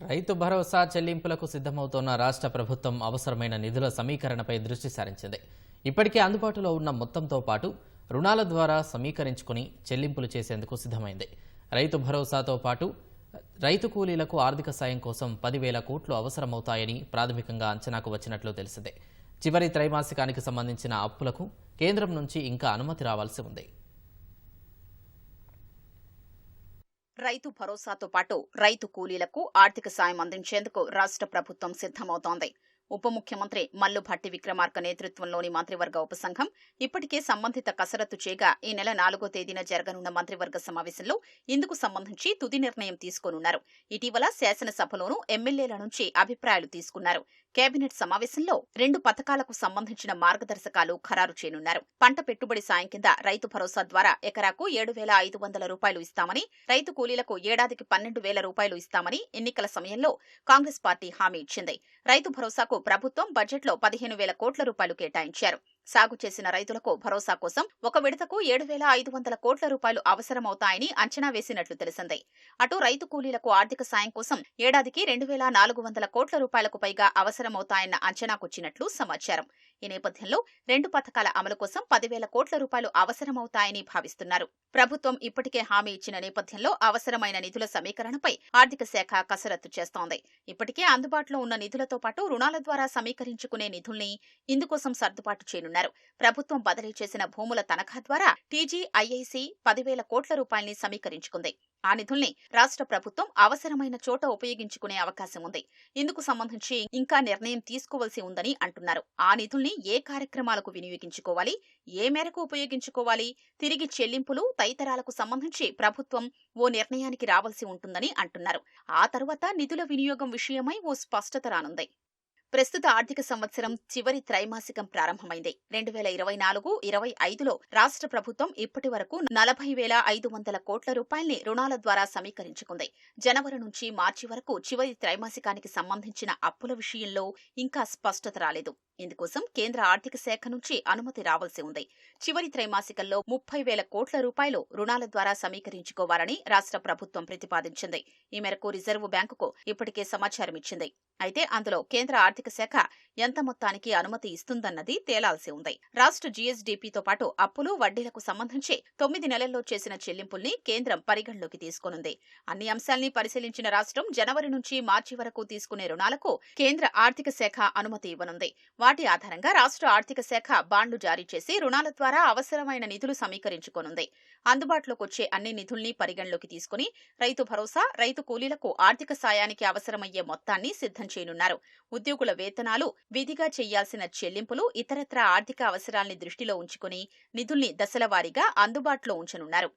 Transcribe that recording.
రైతు భరోసా చెల్లింపులకు సిద్ధమవుతోన్న రాష్ట్ర ప్రభుత్వం అవసరమైన నిధుల సమీకరణపై దృష్టి సారించింది. ఇప్పటికే అందుబాటులో ఉన్న మొత్తంతో పాటు రుణాల ద్వారా సమీకరించుకుని చెల్లింపులు చేసేందుకు సిద్ధమైంది. రైతు భరోసాతో పాటు రైతు కూలీలకు ఆర్థిక సాయం కోసం పదివేల కోట్లు అవసరమవుతాయని ప్రాథమికంగా అంచనాకు వచ్చినట్లు తెలిసిందే. చివరి త్రైమాసికానికి సంబంధించిన అప్పులకు కేంద్రం నుంచి ఇంకా అనుమతి రావాల్సి ఉంది. రైతు భరోసాతో పాటు రైతు కూలీలకు ఆర్థిక సాయం అందించేందుకు రాష్ట్ర ప్రభుత్వం సిద్ధమవుతోంది. ఉప ముఖ్యమంత్రి మల్లు భట్టి విక్రమార్క నేతృత్వంలోని మంత్రివర్గ ఉపసంఘం ఇప్పటికే సంబంధిత కసరత్తు చేయగా ఈ నెల నాలుగో తేదీన జరగనున్న మంత్రివర్గ సమావేశంలో ఇందుకు సంబంధించి తుది నిర్ణయం తీసుకోనున్నారు. ఇటీవల శాసనసభలోనూ ఎమ్మెల్యేల నుంచి అభిప్రాయాలు తీసుకున్నారు. కేబినెట్ సమావేశంలో రెండు పథకాలకు సంబంధించిన మార్గదర్శకాలు ఖరారు చేయనున్నారు. పంట పెట్టుబడి సాయం కింద రైతు భరోసా ద్వారా ఎకరాకు ఏడు వేల ఐదు వందల రూపాయలు ఇస్తామని రైతు కూలీలకు ఏడాదికి పన్నెండు వేల రూపాయలు ఇస్తామని ఎన్నికల సమయంలో కాంగ్రెస్ పార్టీ హామీ ఇచ్చింది. రైతు భరోసాకు ప్రభుత్వం బడ్జెట్లో పదిహేను వేల కోట్ల రూపాయలు కేటాయించారు. సాగు చేసిన రైతులకు భరోసా కోసం ఒక విడతకు ఏడు వేల ఐదు వందల కోట్ల రూపాయలు అవసరమవుతాయని అంచనా వేసినట్లు తెలిసింది. అటు రైతు కూలీలకు ఆర్థిక సాయం కోసం ఏడాదికి రెండు వేల నాలుగు వందల కోట్ల రూపాయలకు పైగా అవసరమవుతాయన్న అంచనాకొచ్చినట్లు సమాచారం. ఈ నేపథ్యంలో రెండు పథకాల అమలు కోసం పదివేల కోట్ల రూపాయలు అవసరమవుతాయని భావిస్తున్నారు. ప్రభుత్వం ఇప్పటికే హామీ ఇచ్చిన నేపథ్యంలో అవసరమైన నిధుల సమీకరణపై ఆర్థిక శాఖ కసరత్తు చేస్తోంది. ఇప్పటికే అందుబాటులో ఉన్న నిధులతో పాటు రుణాల ద్వారా సమీకరించుకునే నిధుల్ని ఇందుకోసం సర్దుబాటు చేయనున్నారు. ప్రభుత్వం బదిలీ చేసిన భూముల తనఖా ద్వారా టీజీఐఐసి పదివేల కోట్ల రూపాయల్ని సమీకరించుకుంది. ఆ నిధుల్ని రాష్ట్ర ప్రభుత్వం అవసరమైన చోట ఉపయోగించుకునే అవకాశం ఉంది. ఇందుకు సంబంధించి ఇంకా నిర్ణయం తీసుకోవాల్సి ఉందని అంటున్నారు. ఆ నిధుల్ని ఏ కార్యక్రమాలకు వినియోగించుకోవాలి? ఏ మేరకు ఉపయోగించుకోవాలి? తిరిగి చెల్లింపులు తదితరాలకు సంబంధించి ప్రభుత్వం ఓ నిర్ణయానికి రావాల్సి ఉంటుందని అంటున్నారు. ఆ తర్వాత నిధుల వినియోగం విషయమై ఓ స్పష్టత రానుంది. ప్రస్తుత ఆర్థిక సంవత్సరం చివరి త్రైమాసికం ప్రారంభమైంది. రెండు వేల ఇరవై నాలుగు ఇరవై ఐదులో రాష్ట్ర ప్రభుత్వం ఇప్పటి వరకు నలభై వేల ఐదు వందల కోట్ల రూపాయల్ని రుణాల ద్వారా సమీకరించుకుంది. జనవరి నుంచి మార్చి వరకు చివరి త్రైమాసికానికి సంబంధించిన అప్పుల విషయంలో ఇంకా స్పష్టత రాలేదు. ఇందుకోసం కేంద్ర ఆర్థిక శాఖ నుంచి అనుమతి రావాల్సి ఉంది. చివరి త్రైమాసికంలో ముప్పై వేల కోట్ల రూపాయలు రుణాల ద్వారా సమీకరించుకోవాలని రాష్ట్ర ప్రభుత్వం ప్రతిపాదించింది. ఈ మేరకు రిజర్వు బ్యాంకుకు ఇప్పటికే సమాచారం ఇచ్చింది అయితే అందులో కేంద్ర ఆర్థిక శాఖ ఎంత మొత్తానికి అనుమతి ఇస్తుందన్నది తేలాల్సి ఉంది. రాష్ట్ర జీఎస్డీపీతో పాటు అప్పులు వడ్డీలకు సంబంధించి తొమ్మిది నెలల్లో చేసిన చెల్లింపుల్ని కేంద్రం పరిగణలోకి తీసుకునుంది. అన్ని అంశాల్ని పరిశీలించిన రాష్ట్రం జనవరి నుంచి మార్చి వరకు తీసుకునే రుణాలకు కేంద్ర ఆర్థిక శాఖ అనుమతి ఇవ్వనుంది. వాటి ఆధారంగా రాష్ట్ర ఆర్థిక శాఖ బాండ్లు జారీ చేసి రుణాల ద్వారా అవసరమైన నిధులు సమీకరించుకోనుంది. అందుబాటులోకి వచ్చే అన్ని నిధుల్ని పరిగణలోకి తీసుకుని రైతు భరోసా రైతు కూలీలకు ఆర్థిక సాయానికి అవసరమయ్యే మొత్తాన్ని సిద్ధం చేయనున్నారు. ఉద్యోగుల వేతనాలు విధిగా చేయాల్సిన చెల్లింపులు ఇతరత్ర ఆర్థిక అవసరాల్ని దృష్టిలో ఉంచుకుని నిధుల్ని దశలవారీగా అందుబాటులో ఉంచనున్నారు.